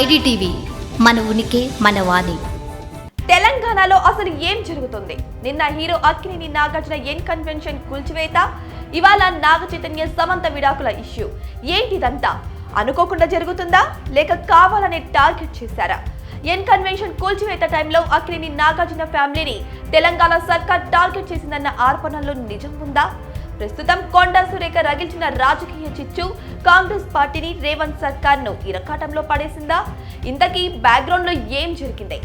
IDTV మన ఉనికి మన వాణి. తెలంగాణలో అసలు ఏం జరుగుతుంది? నిన్న hero Akkineni Nagarjuna N convention కూల్చివేత? ఇవాళ నాగ చైతన్య సమంత విడాకుల ఇష్యూ. ఏంటిదంతా? అనుకోకుండా జరుగుతుందా? లేక కావాలనే టార్గెట్ చేశారా? ఎన్ కన్వెన్షన్ కూల్చివేత టైంలో అక్కినేని నాగార్జున ఫ్యామిలీని తెలంగాణ సర్కార్ టార్గెట్ చేసిందన్న ఆరోపణల్లో నిజం ఉందా? ప్రస్తుతం కొండా సురేఖ రగిల్చిన రాజకీయ చిచ్చు కాంగ్రెస్ పార్టీని రేవంత్ సర్కార్ను ఇరకాటంలో పడేసిందా? ఇంతకీ బ్యాక్గ్రౌండ్లో ఏం జరిగింది?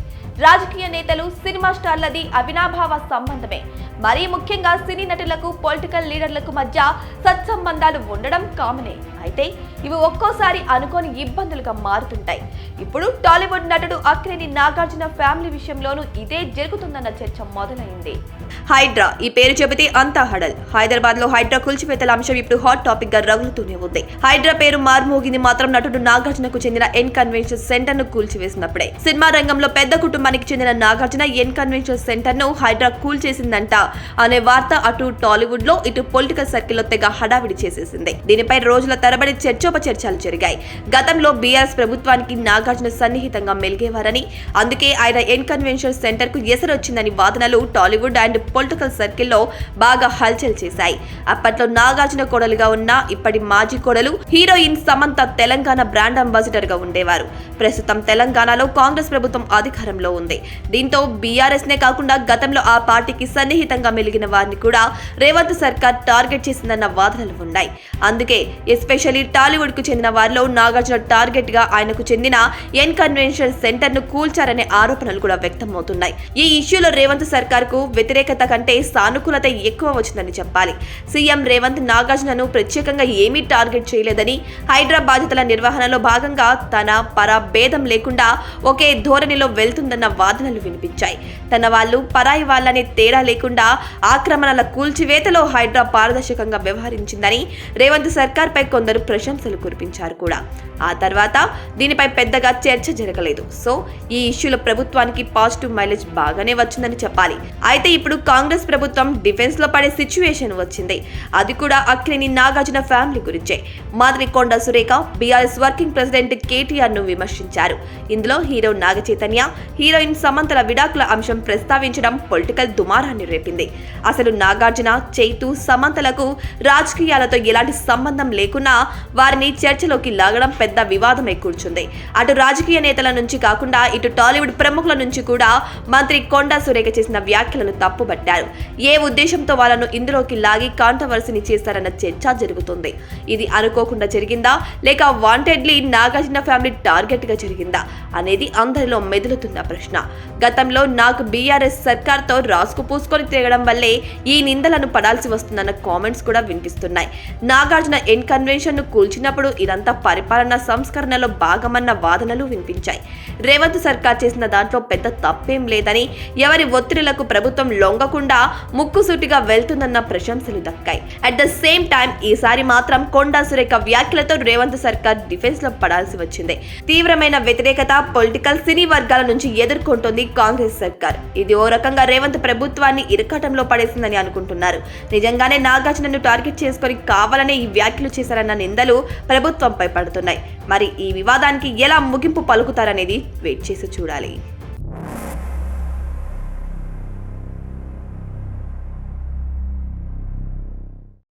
రాజకీయ నేతలు సినిమా స్టార్లది అవినాభావ సంబంధమే. మరీ ముఖ్యంగా సినీ నటులకు పొలిటికల్ లీడర్లకు మధ్య సత్సంబంధాలు ఉండడం కామనే. అయితే ఇవి ఒక్కోసారి అనుకోని ఇబ్బందులుగా మారుతుంటాయి. ఇప్పుడు టాలీవుడ్ నటుడు అక్కినేని నాగార్జున ఫ్యామిలీ విషయంలోనూ ఇదే జరుగుతుందన్న చర్చ మొదలైంది. హైడ్రా ఈ పేరు చెబితే అంతా హడల్. హైదరాబాద్లో హైడ్రా కూల్చివేతల అంశం ఇప్పుడు హాట్ టాపిక్గా రగులుతూనే ఉంది. హైడ్రా పేరు మార్మోగింది మాత్రం నటుడు నాగార్జునకు చెందిన ఎన్ కన్వెన్షన్ సెంటర్ను కూల్చివేసినప్పుడే. సినిమా రంగంలో పెద్ద కుటుంబానికి చెందిన నాగార్జున ఎన్ కన్వెన్షన్ సెంటర్ను హైడ్రా కూల్చేసిందంట అనే వార్త అటు టాలీవుడ్లో ఇటు పొలిటికల్ సర్కిల్లో తెగ హడావిడి చేసేసింది. దీనిపై రోజుల తరబడి చర్చ చర్చోపచర్చలు జరిగాయి. గతంలో బీఆర్ఎస్ ప్రభుత్వానికి నాగార్జున సన్నిహితంగా మెలిగేవారని అందుకే ఆయన ఎన్ కన్వెన్షన్ సెంటర్కు ఎసరొచ్చిందని వాదనలు టాలీవుడ్ అండ్ పొలిటికల్ సర్కిల్లో బాగా హల్చల్ చేశాయి. అప్పట్లో నాగార్జున కోడలుగా ఉన్న ఇప్పటి మాజీ కోడలు హీరోయిన్ సమంత తెలంగాణ బ్రాండ్ అంబాసిడర్గా ఉండేవారు. ప్రస్తుతం తెలంగాణలో కాంగ్రెస్ ప్రభుత్వం అధికారంలో ఉంది. దీంతో బీఆర్ఎస్ నే కాకుండా గతంలో ఆ పార్టీకి సన్నిహితంగా మెలిగిన వారిని కూడా రేవంత్ సర్కార్ టార్గెట్ చేసిందన్న వాదనలు ఉన్నాయి. అందుకే ఎస్పెషల్లీ టాలీవుడ్ కు చెందిన వారిలో నాగార్జున టార్గెట్గా ఆయనకు చెందిన ఎన్ కన్వెన్షన్ సెంటర్ను కూల్చారనే ఆరోపణలు కూడా వ్యక్తమవుతున్నాయి. ఈ ఇష్యూలో రేవంత్ సర్కార్కు వ్యతిరేకత కంటే సానుకూలత ఎక్కువ వచ్చిందని చెప్పాలి. సీఎం రేవంత్ నాగార్జునను ప్రత్యేకంగా ఏమీ టార్గెట్ చేయలేదని హైడ్రా బాధ్యతల నిర్వహణలో భాగంగా తన పర భేదం లేకుండా ఒకే ధోరణిలో వెళ్తుందన్న వాదనలు వినిపించాయి. తన వాళ్ళు పరాయి వాళ్ళనే తేడా లేకుండా ఆక్రమణల కూల్చివేతలో హైడ్రా పారదర్శకంగా వ్యవహరించిందని రేవంత్ సర్కార్ పై కొందరు విమర్శలు కురిపించారు కూడా. ఆ తర్వాత దీనిపై పెద్దగా చర్చ జరగలేదు. సో ఈ ఇష్యూలో ప్రభుత్వానికి పాజిటివ్ మైలేజ్ బాగానే వచ్చిందని చెప్పాలి. అయితే ఇప్పుడు కాంగ్రెస్ ప్రభుత్వం డిఫెన్స్లో పడే సిచ్యువేషన్ వచ్చింది. అది కూడా అక్కినేని నాగార్జున ఫ్యామిలీ గురించే. మాదిరి Konda Surekha BRS working president కేటీఆర్ను విమర్శించారు. ఇందులో హీరో నాగ చైతన్య హీరోయిన్ సమంతల విడాకుల అంశం ప్రస్తావించడం పొలిటికల్ దుమారాన్ని రేపింది. అసలు నాగార్జున చైతు సమంతలకు రాజకీయాలతో ఎలాంటి సంబంధం లేకున్నా వారిని చర్చలోకి లాగడం పెద్ద వివాదమై కూర్చుంది అటు రాజకీయ నేతల నుంచి కాకుండా ఇటు టాలీవుడ్ ప్రముఖుల నుంచి కూడా మంత్రి కొండా సురేఖ చేసిన వ్యాఖ్యలను తప్పుబట్టారు. ఏ ఉద్దేశంతో వాళ్ళను ఇందులోకి లాగి కాంట్రవర్సీని చేస్తారన్న చర్చ జరుగుతుంది. ఇది అనుకోకుండా జరిగిందా? లేక వాంటెడ్లీ నాగార్జున ఫ్యామిలీ టార్గెట్గా జరిగిందా? అనేది అందరిలో మెదులుతున్న ప్రశ్న. గతంలో నాకు బీఆర్ఎస్ సర్కార్తో రాసుకు పూసుకొని తిరగడం వల్లే ఈ నిందలను పడాల్సి వస్తుందన్న కామెంట్స్ కూడా వినిపిస్తున్నాయి. నాగార్జున ఎన్ కన్వెన్షన్ కూల్చిన కూల్చినప్పుడు ఇదంతా పరిపాలన సంస్కరణలో భాగమన్న వాదనలు వినిపించాయి. రేవంత్ సర్కార్ చేసిన దాంట్లో పెద్ద తప్పేం లేదని ఎవరి ఒత్తిడిలకు ప్రభుత్వం లొంగకుండా ముక్కుసూటిగా వెళ్తుందన్న ప్రశంసలు దక్కాయి. అట్ ద సేమ్ టైం ఈసారి మాత్రం కొండా సురేఖ వ్యాఖ్యలతో రేవంత్ సర్కార్ డిఫెన్స్లో పడాల్సి వచ్చింది. తీవ్రమైన వ్యతిరేకత పొలిటికల్ సినీ వర్గాల నుంచి ఎదుర్కొంటోంది కాంగ్రెస్ సర్కార్. ఇది ఓ రకంగా రేవంత్ ప్రభుత్వాన్ని ఇరకటంలో పడేసిందని అనుకుంటున్నారు. నిజంగానే నాగార్జునను టార్గెట్ చేసుకొని కావాలనే ఈ వ్యాఖ్యలు చేశారన్న నిందలు ప్రభుత్వంపై పడుతున్నాయి. మరి ఈ వివాదానికి ఎలా ముగింపు పలుకుతారనేది వెయిట్ చేసి చూడాలి.